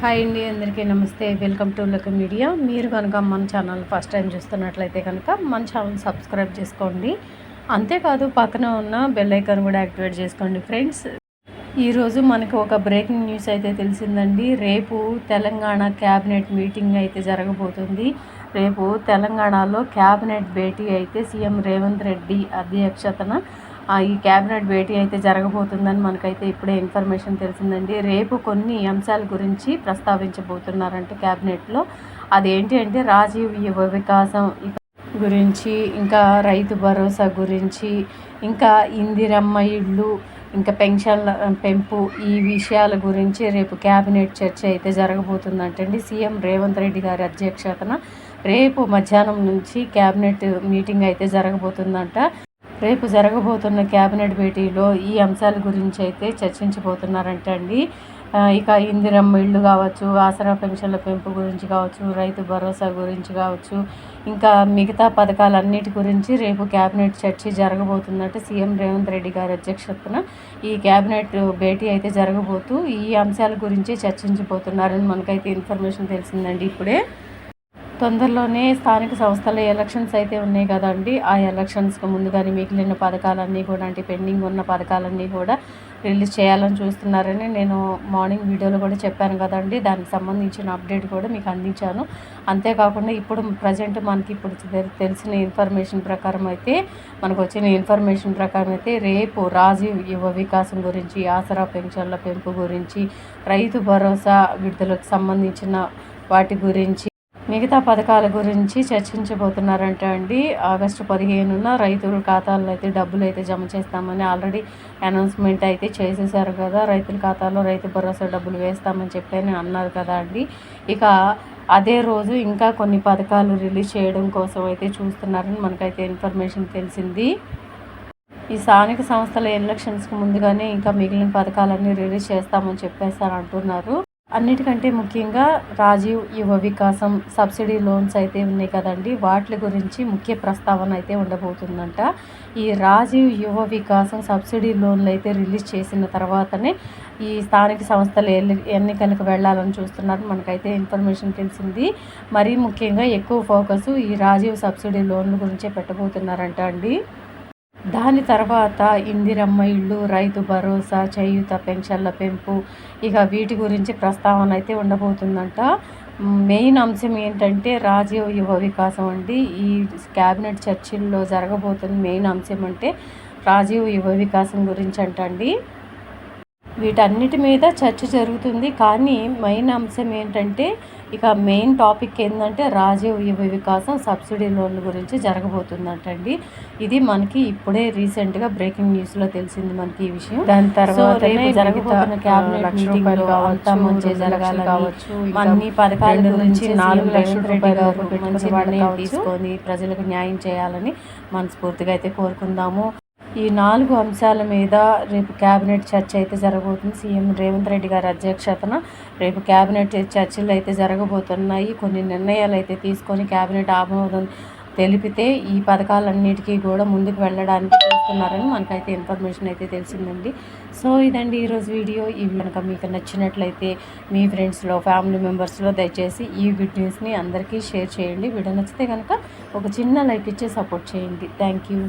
Hi అండి అందరికీ నమస్తే. Welcome to luck media. మీరు కనుక మన ఛానల్ ఫస్ట్ టైం చూస్తున్నట్లయితే కనుక మన ఛానల్ సబ్స్క్రైబ్ చేసుకోండి. అంతేకాదు పక్కన ఉన్న బెల్ ఐకాన్ కూడా యాక్టివేట్ చేసుకోండి ఫ్రెండ్స్. ఈరోజు మనకు ఒక బ్రేకింగ్ న్యూస్ అయితే తెలిసిందండి. రేపు తెలంగాణ క్యాబినెట్ మీటింగ్ అయితే జరగబోతుంది. రేపు తెలంగాణలో క్యాబినెట్ భేటీ అయితే సీఎం రేవంత్ రెడ్డి అధ్యక్షతన ఈ క్యాబినెట్ భేటీ అయితే జరగబోతుందని మనకైతే ఇప్పుడే ఇన్ఫర్మేషన్ తెలిసిందండి. రేపు కొన్ని అంశాల గురించి ప్రస్తావించబోతున్నారంటే క్యాబినెట్లో. అదేంటి అంటే రాజీవ్ యువ వికాసం గురించి ఇంకా రైతు భరోసా గురించి ఇంకా ఇందిరమ్మ ఇళ్ళు ఇంకా పెన్షన్ల పెంపు ఈ విషయాల గురించి రేపు క్యాబినెట్ చర్చ అయితే జరగబోతుందంటండి. సీఎం రేవంత్ రెడ్డి గారి అధ్యక్షతన రేపు మధ్యాహ్నం నుంచి క్యాబినెట్ మీటింగ్ అయితే జరగబోతుందంట. రేపు జరగబోతున్న క్యాబినెట్ భేటీలో ఈ అంశాల గురించి అయితే చర్చించబోతున్నారంట అండి. ఇక ఇందిరమ్మ ఇళ్ళు కావచ్చు ఆసరా పెన్షన్ల పెంపు గురించి కావచ్చు రైతు భరోసా గురించి కావచ్చు ఇంకా మిగతా పథకాలన్నిటి గురించి రేపు క్యాబినెట్ చర్చ జరగబోతుందంటే సీఎం రేవంత్ రెడ్డి గారి అధ్యక్షతన ఈ క్యాబినెట్ భేటీ అయితే జరగబోతూ ఈ అంశాల గురించి చర్చించబోతున్నారని మనకైతే ఇన్ఫర్మేషన్ తెలిసిందండి ఇప్పుడే. తొందరలోనే స్థానిక సంస్థల ఎలక్షన్స్ అయితే ఉన్నాయి కదండి. ఆ ఎలక్షన్స్కి ముందుగానే మిగిలిన పథకాలన్నీ కూడా అంటే పెండింగ్ ఉన్న పథకాలన్నీ కూడా రిలీజ్ చేయాలని చూస్తున్నారని నేను మార్నింగ్ వీడియోలో కూడా చెప్పాను కదండి. దానికి సంబంధించిన అప్డేట్ కూడా మీకు అందించాను. అంతేకాకుండా ఇప్పుడు ప్రజెంట్ మనకి ఇప్పుడు తెలిసిన ఇన్ఫర్మేషన్ ప్రకారం అయితే మనకు వచ్చిన ఇన్ఫర్మేషన్ ప్రకారం అయితే రేపు రాజీవ్ యువ వికాసం గురించి ఆసరా పెన్షన్ల పెంపు గురించి రైతు భరోసా విడుదలకు సంబంధించిన వాటి గురించి మిగతా పథకాల గురించి చర్చించబోతున్నారంట అండి. ఆగస్టు పదిహేనున రైతుల ఖాతాల్లో అయితే డబ్బులు అయితే జమ చేస్తామని ఆల్రెడీ అనౌన్స్మెంట్ అయితే చేసేసారు కదా. రైతుల ఖాతాలో రైతు భరోసా డబ్బులు వేస్తామని చెప్పని అన్నారు కదా అండి. ఇక అదే రోజు ఇంకా కొన్ని పథకాలు రిలీజ్ చేయడం కోసం అయితే చూస్తున్నారని మనకైతే ఇన్ఫర్మేషన్ తెలిసింది. ఈ స్థానిక సంస్థల ఎలక్షన్స్కి ముందుగానే ఇంకా మిగిలిన పథకాలన్నీ రిలీజ్ చేస్తామని చెప్పేసారు అంటున్నారు. అన్నిటికంటే ముఖ్యంగా రాజీవ్ యువ వికాసం సబ్సిడీ లోన్స్ అయితే ఉన్నాయి కదండి. వాటి గురించి ముఖ్య ప్రస్తావన అయితే ఉండబోతుందంట. ఈ రాజీవ్ యువ వికాసం సబ్సిడీ లోన్లు అయితే రిలీజ్ చేసిన తర్వాతనే ఈ స్థానిక సంస్థలు ఎన్నికలకు వెళ్ళాలని చూస్తున్నారు. మనకైతే ఇన్ఫర్మేషన్ తెలిసింది. మరీ ముఖ్యంగా ఎక్కువ ఫోకస్ ఈ రాజీవ్ సబ్సిడీ లోన్ల గురించే పెట్టబోతున్నారంట అండి. దాని తర్వాత ఇందిరమ్మ ఇళ్ళు రైతు భరోసా చేయూత పెన్షన్ల పెంపు ఇక వీటి గురించి ప్రస్తావన అయితే ఉండబోతుందంట. మెయిన్ అంశం ఏంటంటే రాజీవ్ యువ వికాసం అండి. ఈ క్యాబినెట్ చర్చిల్లో జరగబోతున్న మెయిన్ అంశం అంటే రాజీవ్ యువ వికాసం గురించి అంటండి. వీటన్నిటి మీద చర్చ జరుగుతుంది. కానీ మెయిన్ అంశం ఏంటంటే ఇక మెయిన్ టాపిక్ ఏంటంటే రాజీవ్ వికాసం సబ్సిడీ లోన్ల గురించి జరగబోతుందంటండి. ఇది మనకి ఇప్పుడే రీసెంట్గా బ్రేకింగ్ న్యూస్లో తెలిసింది మనకి ఈ విషయం. దాని తర్వాత జరగబోతున్న క్యాబినెట్ అంతా మంచి జరగాలి కావచ్చు అన్ని పథకాల గురించి నాలుగు లక్షల రూపాయలు తీసుకొని ప్రజలకు న్యాయం చేయాలని మనస్ఫూర్తిగా అయితే కోరుకుందాము. ఈ నాలుగు అంశాల మీద రేపు క్యాబినెట్ చర్చ అయితే జరగబోతుంది. సీఎం రేవంత్ రెడ్డి గారి అధ్యక్షతన రేపు క్యాబినెట్ చర్చలు అయితే జరగబోతున్నాయి. కొన్ని నిర్ణయాలు అయితే తీసుకొని క్యాబినెట్ ఆమోదం తెలిపితే ఈ పథకాలన్నిటికీ కూడా ముందుకు వెళ్ళడానికి చూస్తున్నారని మనకైతే ఇన్ఫర్మేషన్ అయితే తెలిసిందండి. సో ఇదండి ఈరోజు వీడియో. ఇవి కనుక మీకు నచ్చినట్లయితే మీ ఫ్రెండ్స్లో ఫ్యామిలీ మెంబర్స్లో దయచేసి ఈ గుడ్ న్యూస్ని అందరికీ షేర్ చేయండి. వీడియో నచ్చితే కనుక ఒక చిన్న లైక్ ఇచ్చి సపోర్ట్ చేయండి. Thank you.